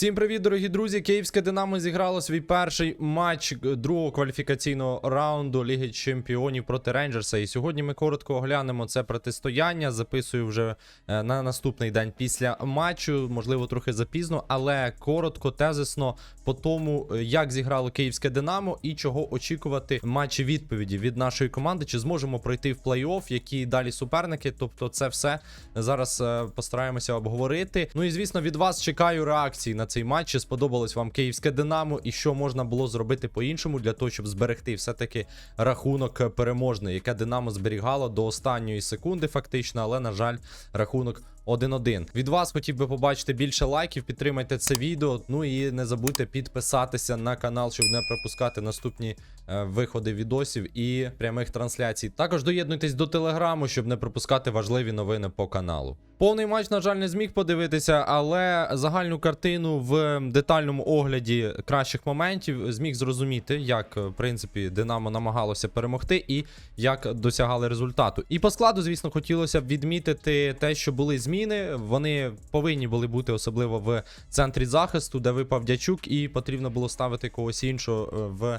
Всім привіт, дорогі друзі! Київське Динамо зіграло свій перший матч другого кваліфікаційного раунду Ліги Чемпіонів проти Рейнджерса. І сьогодні ми коротко оглянемо це протистояння. Записую вже е, на наступний день після матчу, можливо, трохи запізно, але коротко, тезисно по тому, е, як зіграло Київське Динамо і чого очікувати матчі відповіді від нашої команди. Чи зможемо пройти в плей-офф, які далі суперники? Тобто, це все зараз е, постараємося обговорити. Ну і звісно, від вас чекаю реакції на цей матч. Чи сподобалось вам київське Динамо і що можна було зробити по-іншому для того, щоб зберегти все-таки рахунок переможний, яке Динамо зберігало до останньої секунди, фактично, але на жаль, рахунок. 1-1. Від вас хотів би побачити більше лайків, підтримайте це відео. Ну і не забудьте підписатися на канал, щоб не пропускати наступні е, виходи відосів і прямих трансляцій. Також доєднуйтесь до телеграму, щоб не пропускати важливі новини по каналу. Повний матч, на жаль, не зміг подивитися, але загальну картину в детальному огляді кращих моментів зміг зрозуміти, як в принципі Динамо намагалося перемогти і як досягали результату. І по складу, звісно, хотілося б відмітити те, що були зміни. Вони повинні були бути особливо в центрі захисту, де випав дячук, і потрібно було ставити когось іншого е, в.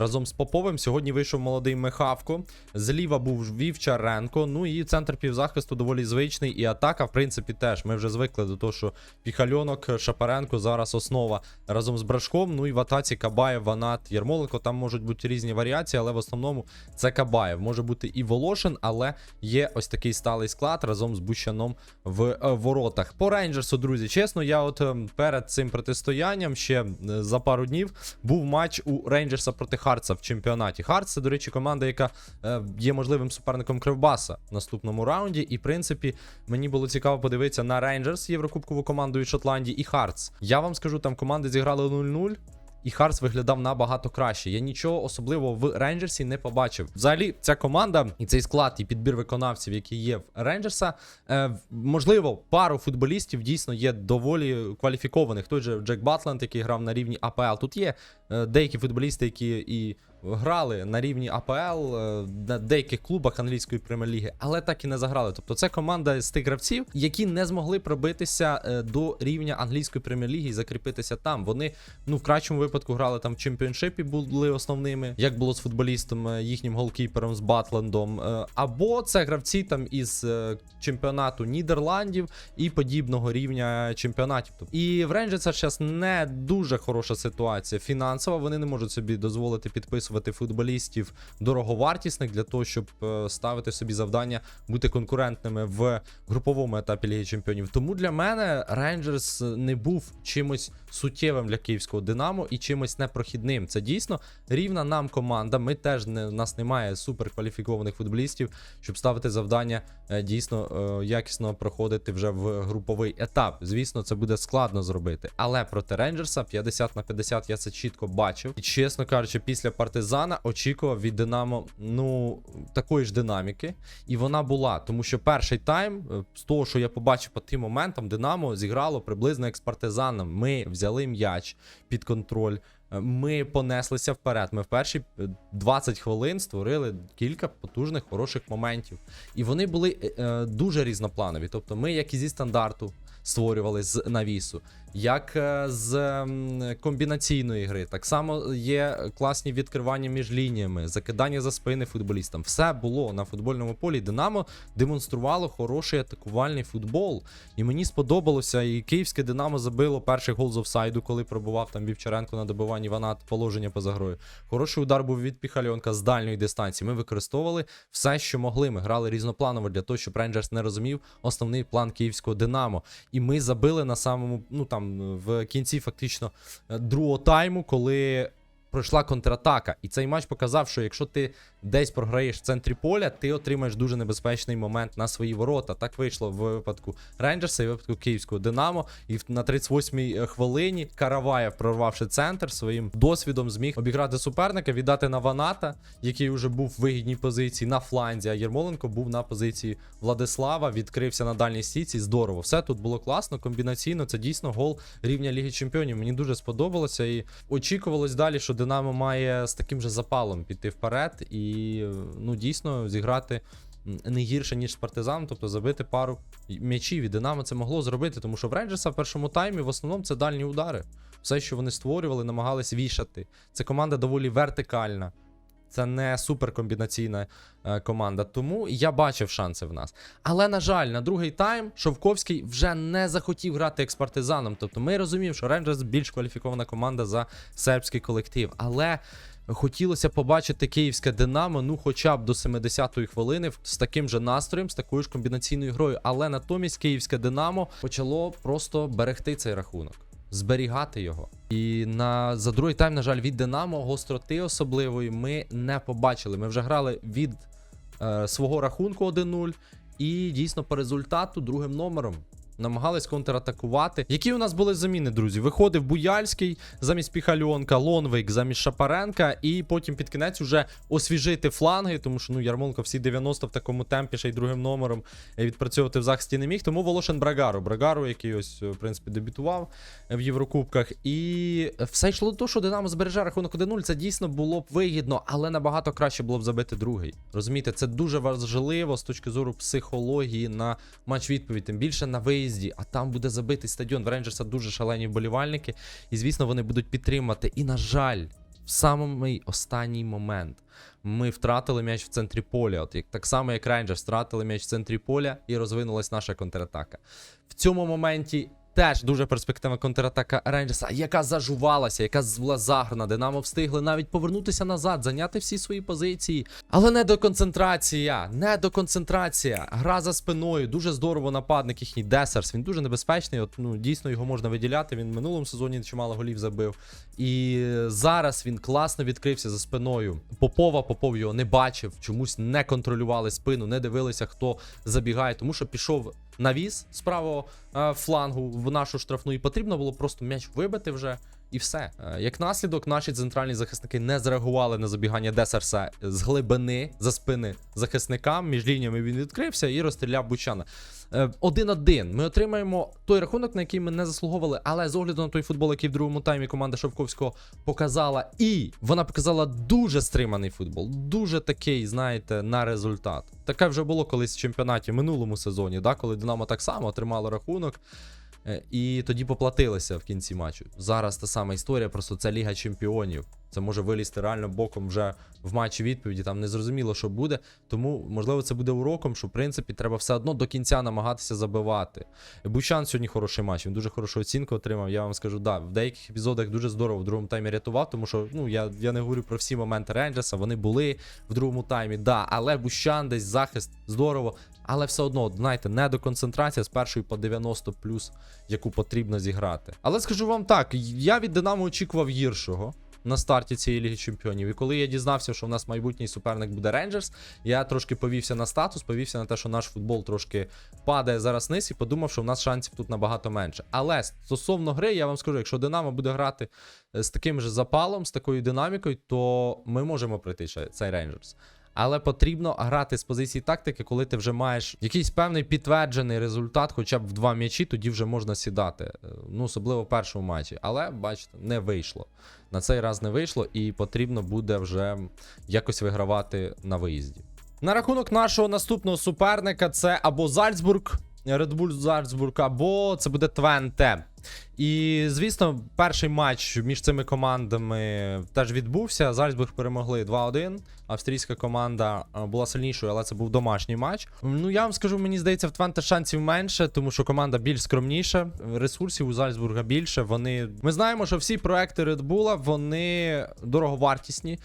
Разом з Поповим сьогодні вийшов молодий Михавко. Зліва був Вівчаренко. Ну і центр півзахисту доволі звичний. І атака, в принципі, теж. Ми вже звикли до того, що Піхальонок, Шапаренко зараз основа разом з Брашком. Ну і в атаці Кабаєв, Ванат, Ярмоленко. Там можуть бути різні варіації, але в основному це Кабаєв. Може бути і Волошин, але є ось такий сталий склад разом з Бущаном в е, воротах. По Рейнджерсу, друзі, чесно, я от е, перед цим протистоянням ще е, за пару днів був матч у Рейнджерса проти Хартса в чемпіонаті. Хартс це, до речі, команда, яка е, є можливим суперником Кривбаса в наступному раунді. І, в принципі, мені було цікаво подивитися на Рейнджерс, єврокубкову команду від Шотландії, і Хартс. Я вам скажу, там команди зіграли 0-0. І Харс виглядав набагато краще. Я нічого особливого в Рейнджерсі не побачив. Взагалі, ця команда і цей склад, і підбір виконавців, які є в Рейнджерса, е, можливо, пару футболістів дійсно є доволі кваліфікованих. Той же Джек Батленд, який грав на рівні АПЛ. Тут є деякі футболісти, які і грали на рівні АПЛ е, на деяких клубах англійської прем'єр-ліги, але так і не заграли. Тобто це команда з тих гравців, які не змогли пробитися е, до рівня англійської прем'єр-ліги і закріпитися там. Вони ну в кращому випадку грали там в чемпіоншипі, були основними, як було з футболістом, е, їхнім голкіпером з Батлендом. Е, Або це гравці там із е, чемпіонату Нідерландів і подібного рівня чемпіонатів. І в Рейнджерса зараз не дуже хороша ситуація фінансова. Вони не можуть собі дозволити підписувати футболістів дороговартісних для того, щоб е, ставити собі завдання бути конкурентними в груповому етапі Ліги Чемпіонів. Тому для мене Рейнджерс не був чимось суттєвим для київського Динамо і чимось непрохідним. Це дійсно рівна нам команда. Ми теж не у нас немає суперкваліфікованих футболістів, щоб ставити завдання е, дійсно е, якісно проходити вже в груповий етап. Звісно, це буде складно зробити. Але проти Рейнджерса 50 на 50 я це чітко бачив. І чесно кажучи, після партизана очікував від Динамо ну такої ж динаміки. І вона була, тому що перший тайм, е, з того, що я побачив по тим моментам, Динамо зіграло приблизно як з партизаном. Ми взяли м'яч під контроль. е, Ми понеслися вперед. Ми в перші е, 20 хвилин створили кілька потужних хороших моментів. І вони були е, е, дуже різнопланові. Тобто, ми, як і зі стандарту, створювали з навісу, як е, з комбінаційної гри. Так само є класні відкривання між лініями, закидання за спини футболістам. Все було на футбольному полі. Динамо демонструвало хороший атакувальний футбол. І мені сподобалося. І київське Динамо забило перший гол з офсайду, коли пробував там Вівчаренко на добиванні ванат положення поза грою. Хороший удар був від Піхальонка з дальньої дистанції. Ми використовували все, що могли. Ми грали різнопланово для того, щоб Рейнджерс не розумів основний план київського Динамо. І ми забили на самому, ну там в кінці, фактично, е, другого тайму, коли. Пройшла контратака, і цей матч показав, що якщо ти десь програєш в центрі поля, ти отримаєш дуже небезпечний момент на свої ворота. Так вийшло в випадку Рейнджерса і випадку київського Динамо. І на 38-й хвилині Караваєв, прорвавши центр, своїм досвідом зміг обіграти суперника, віддати на Ваната, який вже був в вигідній позиції на фланзі. А Єрмоленко був на позиції Владислава, відкрився на дальній стійці. Здорово. Все тут було класно, комбінаційно. Це дійсно гол рівня Ліги Чемпіонів. Мені дуже сподобалося і очікувалось далі, що Динамо має з таким же запалом піти вперед і ну дійсно зіграти не гірше, ніж з партизаном, тобто забити пару м'ячів. І Динамо це могло зробити, тому що в Рейнджерса в першому таймі в основному це дальні удари. Все, що вони створювали, намагались вішати. Це команда доволі вертикальна. Це не суперкомбінаційна е, команда. Тому я бачив шанси в нас. Але, на жаль, на другий тайм Шовковський вже не захотів грати як з партизаном. Тобто ми розуміємо, що Рейнджерс більш кваліфікована команда за сербський колектив. Але хотілося побачити київське Динамо, ну хоча б до 70-ї хвилини, з таким же настроєм, з такою ж комбінаційною грою. Але натомість київське Динамо почало просто берегти цей рахунок. Зберігати його. І на за другий тайм, на жаль, від Динамо гостроти особливої ми не побачили. Ми вже грали від е, свого рахунку 1-0, і дійсно по результату другим номером. Намагались контратакувати. Які у нас були заміни, друзі? Виходив Буяльський замість Піхальонка, Лонвик замість Шапаренка, і потім під кінець уже освіжити фланги, тому що ну Ярмоленко всі 90 в такому темпі, ще й другим номером відпрацьовувати в захисті не міг. Тому Волошин Брагару. Брагару, який ось, в принципі, дебютував в Єврокубках. І все йшло до того, що Динамо збереже рахунок 1-0. Це дійсно було б вигідно, але набагато краще було б забити другий. Розумієте, це дуже важливо з точки зору психології на матч відповідь, тим більше на виїзді. А там буде забитий стадіон. В Рейнджерса дуже шалені вболівальники, і звісно, вони будуть підтримати. І на жаль, в самий останній момент. Ми втратили м'яч в центрі поля. От як так само, як Рейнджерс втратили м'яч в центрі поля і розвинулась наша контратака. В цьому моменті теж дуже перспективна контратака Рейнджерса, яка зажувалася, яка була заграна. Динамо встигли навіть повернутися назад, зайняти всі свої позиції. Але не до концентрація, не до концентрація. Гра за спиною. Дуже здорово нападник їхній Десерс. Він дуже небезпечний. От, ну, дійсно його можна виділяти. Він в минулому сезоні чимало голів забив. І зараз він класно відкрився за спиною. Попова, Попов його не бачив, чомусь не контролювали спину, не дивилися, хто забігає, тому що пішов навіс з правого е, флангу в нашу штрафну, і потрібно було просто м'яч вибити вже. І все. Е, Як наслідок, наші центральні захисники не зреагували на забігання Десерса з глибини за спини захисника. Між лініями він відкрився і розстріляв Бучана. Е, Один-один. Ми отримаємо той рахунок, на який ми не заслуговували, але з огляду на той футбол, який в другому таймі команда Шовковського показала, і вона показала дуже стриманий футбол, дуже такий, знаєте, на результат. Таке вже було колись в чемпіонаті минулому сезоні, да, коли Динамо так само отримало рахунок. Е, І тоді поплатилися в кінці матчу. Зараз та сама історія, просто це Ліга Чемпіонів. Це може вилізти реально боком вже в матчі відповіді. Там не зрозуміло, що буде. Тому, можливо, це буде уроком, що в принципі треба все одно до кінця намагатися забивати. Бучан сьогодні хороший матч. Він дуже хорошу оцінку отримав. Я вам скажу, да, в деяких епізодах дуже здорово в другому таймі рятував, тому що ну я, я не говорю про всі моменти Рейнджерса. Вони були в другому таймі, да, але Бущан десь захист здорово. Але все одно, знаєте, не до концентрація з першої по 90 плюс, яку потрібно зіграти. Але скажу вам так: я від Динамо очікував гіршого. На старті цієї Ліги Чемпіонів. І коли я дізнався, що в нас майбутній суперник буде Рейнджерс, я трошки повівся на статус, повівся на те, що наш футбол трошки падає зараз низ і подумав, що в нас шансів тут набагато менше. Але стосовно гри, я вам скажу, якщо Динамо буде грати е, з таким же запалом, з такою динамікою, то ми можемо пройти цей Рейнджерс. Але потрібно грати з позиції тактики, коли ти вже маєш якийсь певний підтверджений результат, хоча б в два м'ячі, тоді вже можна сідати. Е, Ну, особливо в першому матчі. Але, бачите, не вийшло. На цей раз не вийшло, і потрібно буде вже якось вигравати на виїзді. На рахунок нашого наступного суперника це або Зальцбург, Red Bull Зальцбург, або це буде Твенте. І, звісно, перший матч між цими командами теж відбувся. Зальцбург перемогли 2-1. Австрійська команда е, була сильнішою, але це був домашній матч. Ну, я вам скажу, мені здається, в Твенте шансів менше, тому що команда більш скромніша. Ресурсів у Зальцбурга більше. Вони. Ми знаємо, що всі проекти Red Bull, вони дороговартісні.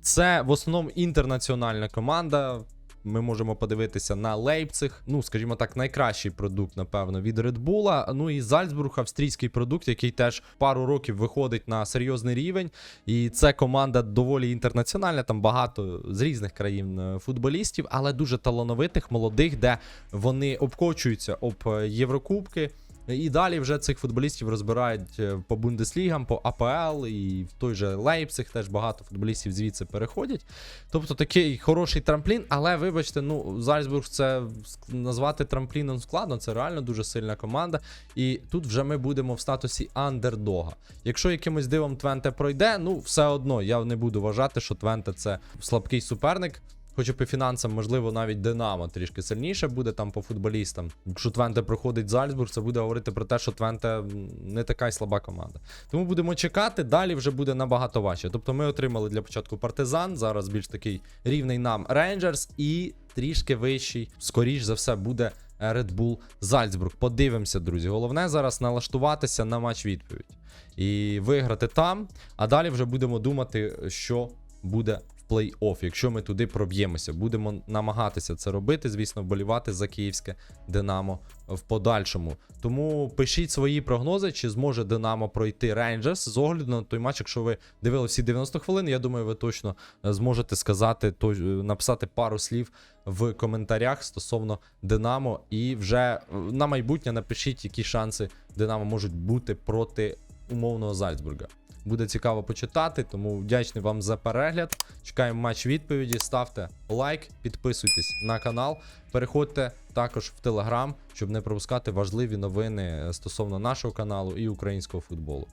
Це в основному інтернаціональна команда. Ми можемо подивитися на Лейпциг. Ну, скажімо так, найкращий продукт, напевно, від Red Bull. Ну і Зальцбург, австрійський продукт, який теж пару років виходить на серйозний рівень. І це команда доволі інтернаціональна. Там багато з різних країн е, футболістів, але дуже талановитих, молодих, де вони обкочуються об е, Єврокубки. І далі вже цих футболістів розбирають е, по Бундеслігам, по АПЛ, і в той же Лейпциг теж багато футболістів звідси переходять. Тобто такий хороший трамплін, але вибачте, ну Зальцбург це назвати трампліном складно, це реально дуже сильна команда. І тут вже ми будемо в статусі андердога. Якщо якимось дивом Твенте пройде, ну все одно я не буду вважати, що Твенте це слабкий суперник. Хоч і по фінансам, можливо, навіть Динамо трішки сильніше буде там по футболістам. Якщо Твенте проходить Зальцбург, це буде говорити про те, що Твенте не така й слаба команда. Тому будемо чекати, далі вже буде набагато важче. Тобто ми отримали для початку партизан, зараз більш такий рівний нам Рейнджерс і трішки вищий, скоріш за все, буде Red Bull Зальцбург. Подивимося, друзі. Головне зараз налаштуватися на матч відповідь і виграти там. А далі вже будемо думати, що буде плей-офф, якщо ми туди проб'ємося. Будемо намагатися це робити, звісно, вболівати за київське Динамо в подальшому. Тому пишіть свої прогнози, чи зможе Динамо пройти Рейнджерс з огляду на той матч. Якщо ви дивилися всі 90 хвилин, я думаю, ви точно е, зможете сказати, то, е, написати пару слів в коментарях стосовно Динамо. І вже е, на майбутнє напишіть, які шанси Динамо можуть бути проти умовного Зальцбурга. Буде цікаво почитати, тому вдячний вам за перегляд. Чекаємо матч відповіді. Ставте лайк, підписуйтесь на канал, переходьте також в Телеграм, щоб не пропускати важливі новини стосовно нашого каналу і українського футболу.